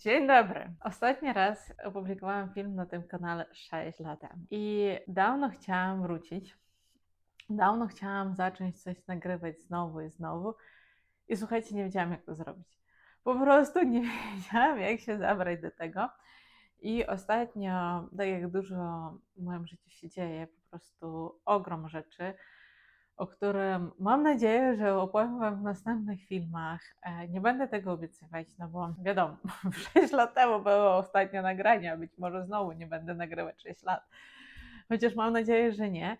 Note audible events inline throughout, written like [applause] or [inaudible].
Dzień dobry. Ostatni raz opublikowałam film na tym kanale 6 lat temu. I dawno chciałam wrócić. Dawno chciałam zacząć coś nagrywać znowu i znowu. I słuchajcie, nie wiedziałam, jak to zrobić. Po prostu [laughs] nie wiedziałam, jak się zabrać do tego. I ostatnio, tak jak dużo w moim życiu się dzieje, po prostu ogrom rzeczy, o którym mam nadzieję, że opowiem Wam w następnych filmach. E, Nie będę tego obiecywać, no bo wiadomo, [laughs] 6 lat temu było ostatnie nagranie, a być może znowu nie będę nagrywać 6 lat. Chociaż mam nadzieję, że nie.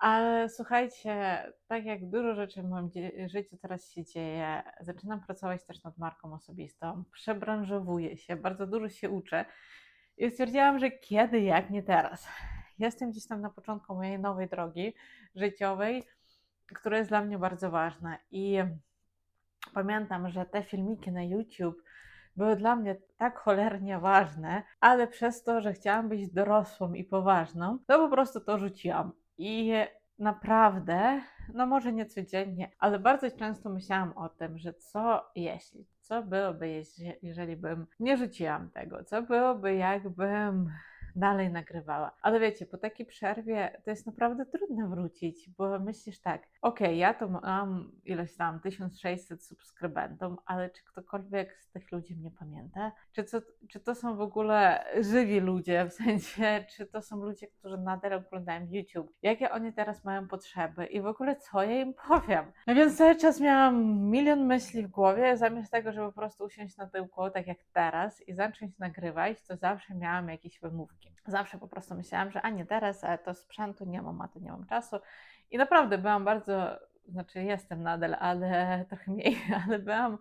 Ale słuchajcie, tak jak dużo rzeczy w moim życiu teraz się dzieje, zaczynam pracować też nad marką osobistą, przebranżowuję się, bardzo dużo się uczę i stwierdziłam, że kiedy, jak nie teraz. Jestem gdzieś tam na początku mojej nowej drogi życiowej, która jest dla mnie bardzo ważna. I pamiętam, że te filmiki na YouTube były dla mnie tak cholernie ważne, ale przez to, że chciałam być dorosłą i poważną, to po prostu to rzuciłam. I naprawdę, no może nie codziennie, ale bardzo często myślałam o tym, że co jeśli, co byłoby, jeżeli bym nie rzuciłam tego, co byłoby, jakbym dalej nagrywała. Ale wiecie, po takiej przerwie to jest naprawdę trudno wrócić, bo myślisz tak, okej, ja to mam ileś tam 1600 subskrybentów, ale czy ktokolwiek z tych ludzi mnie pamięta? Czy, czy to są w ogóle żywi ludzie, w sensie, czy to są ludzie, którzy nadal oglądają YouTube? Jakie oni teraz mają potrzeby i w ogóle co ja im powiem? No więc cały czas miałam milion myśli w głowie, zamiast tego, żeby po prostu usiąść na tyłku, tak jak teraz i zacząć nagrywać, to zawsze miałam jakieś wymówki. Zawsze po prostu myślałam, że a nie teraz, a to sprzętu nie mam, a to nie mam czasu. I naprawdę byłam bardzo, znaczy jestem nadal, ale trochę mniej, [laughs] ale byłam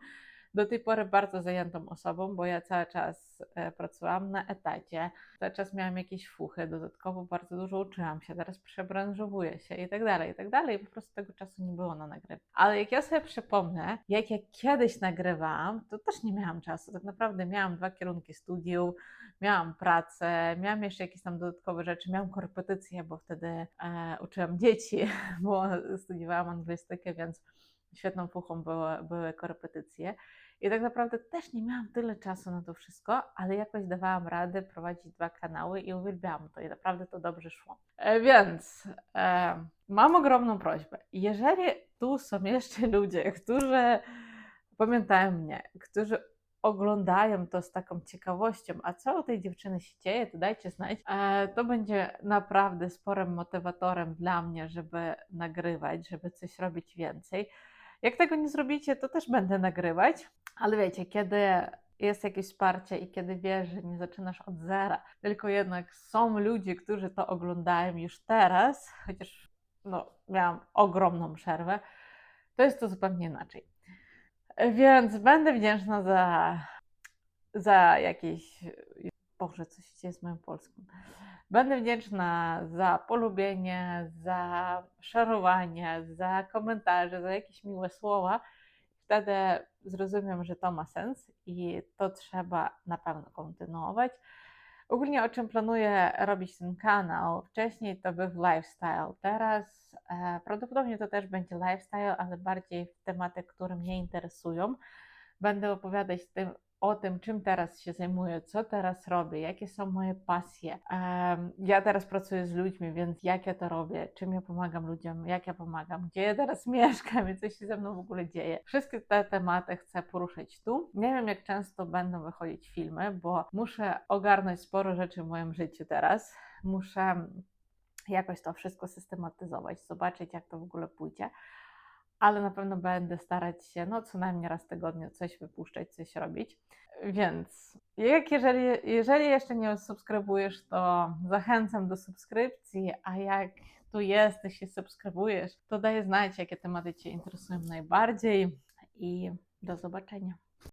do tej pory bardzo zajętą osobą, bo ja cały czas e, pracowałam na etacie, cały czas miałam jakieś fuchy, dodatkowo bardzo dużo uczyłam się, teraz przebranżowuję się i tak dalej, i tak dalej. Po prostu tego czasu nie było na nagrywanie. Ale jak ja sobie przypomnę, jak ja kiedyś nagrywałam, to też nie miałam czasu. Tak naprawdę miałam dwa kierunki studiów, miałam pracę, miałam jeszcze jakieś tam dodatkowe rzeczy, miałam korepetycje, bo wtedy e, uczyłam dzieci, [laughs] bo studiowałam anglistykę, więc świetną fuchą były, były korepetycje. I tak naprawdę też nie miałam tyle czasu na to wszystko, ale jakoś dawałam radę prowadzić dwa kanały i uwielbiałam to i naprawdę to dobrze szło. E, więc e, mam ogromną prośbę. Jeżeli tu są jeszcze [laughs] ludzie, którzy pamiętają mnie, którzy oglądają to z taką ciekawością, a co u tej dziewczyny się dzieje, to dajcie znać. E, to będzie naprawdę sporym motywatorem dla mnie, żeby nagrywać, żeby coś robić więcej. Jak tego nie zrobicie, to też będę nagrywać, ale wiecie, kiedy jest jakieś wsparcie i kiedy wiesz, że nie zaczynasz od zera, tylko jednak są ludzie, którzy to oglądają już teraz, chociaż no, miałam ogromną przerwę, to jest to zupełnie inaczej. Więc będę wdzięczna za, za jakieś. Boże, co się dzieje z moją polską. Będę wdzięczna za polubienie, za szerowanie, za komentarze, za jakieś miłe słowa. Wtedy zrozumiem, że to ma sens i to trzeba na pewno kontynuować. Ogólnie o czym planuję robić ten kanał? Wcześniej to był lifestyle, teraz e, prawdopodobnie to też będzie lifestyle, ale bardziej w tematy, które mnie interesują. Będę opowiadać tym, o tym, czym teraz się zajmuję, co teraz robię, jakie są moje pasje. Ja teraz pracuję z ludźmi, więc jak ja to robię, czym ja pomagam ludziom, jak ja pomagam, gdzie ja teraz [laughs] mieszkam i co się ze mną w ogóle dzieje. Wszystkie te tematy chcę poruszyć tu. Nie wiem, jak często będą wychodzić filmy, bo muszę ogarnąć sporo rzeczy w moim życiu teraz. Muszę jakoś to wszystko systematyzować, zobaczyć, jak to w ogóle pójdzie. Ale na pewno będę starać się, no co najmniej raz w tygodniu coś wypuszczać, coś robić. Więc jak jeżeli, jeżeli jeszcze nie subskrybujesz, to zachęcam do subskrypcji, a jak tu jesteś i subskrybujesz, to daj znać, jakie tematy Cię interesują najbardziej i do zobaczenia.